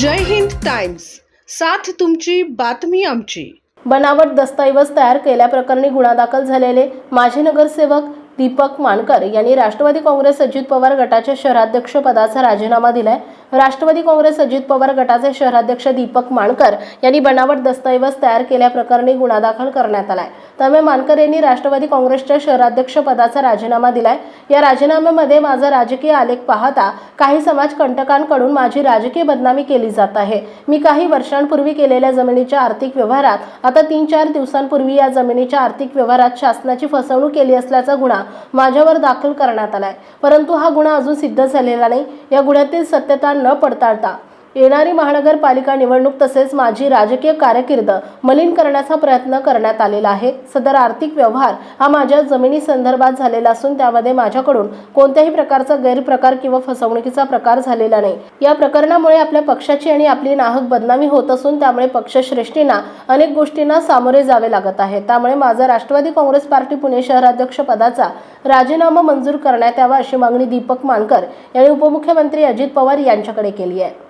जय Hind times. साथ तुमची बातमी आमची. बनावट दस्तऐवज तयार केल्याप्रकरणी गुन्हा दाखल झालेले माजी नगरसेवक दीपक मानकर यांनी राष्ट्रवादी काँग्रेस अजित पवार गटाच्या शहराध्यक्ष पदाचा राजीनामा दिलाय. राष्ट्रवादी काँग्रेस अजित पवार गटाचे शहराध्यक्ष दीपक मानकर यांनी बनावट दस्तऐवज तयार केल्याप्रकरणी गुन्हा दाखल करण्यात आलाय. त्यामुळे मानकर यांनी राष्ट्रवादी काँग्रेसच्या शहराध्यक्ष पदाचा राजीनामा दिलाय. या राजीनाम्यामध्ये माझा राजकीय आलेख पाहता काही समाज कंटकांकडून माझी राजकीय बदनामी केली जात आहे. मी काही वर्षांपूर्वी केलेल्या जमिनीच्या आर्थिक व्यवहारात आता तीन चार दिवसांपूर्वी या जमिनीच्या आर्थिक व्यवहारात शासनाची फसवणूक केली असल्याचा गुन्हा माझ्यावर दाखल करण्यात आलाय. परंतु हा गुन्हा अजून सिद्ध झालेला नाही. या गुन्ह्यातील सत्यता न पडताळता येणारी महानगरपालिका निवडणूक तसेच माझी राजकीय कारकीर्द मलिन करण्याचा प्रयत्न करण्यात आलेला आहे. सदर आर्थिक व्यवहार हा माझ्या जमिनी संदर्भात झालेला असून त्यामध्ये माझ्याकडून कोणत्याही प्रकारचा गैरप्रकार किंवा फसवणुकीचा प्रकार झालेला नाही. या प्रकरणामुळे आपल्या पक्षाची आणि आपली नाहक बदनामी होत असून त्यामुळे पक्षश्रेष्ठींना अनेक गोष्टींना सामोरे जावे लागत आहे. त्यामुळे माझा राष्ट्रवादी काँग्रेस पार्टी पुणे शहराध्यक्ष पदाचा राजीनामा मंजूर करण्यात यावा अशी मागणी दीपक मानकर यांनी उपमुख्यमंत्री अजित पवार यांच्याकडे केली आहे.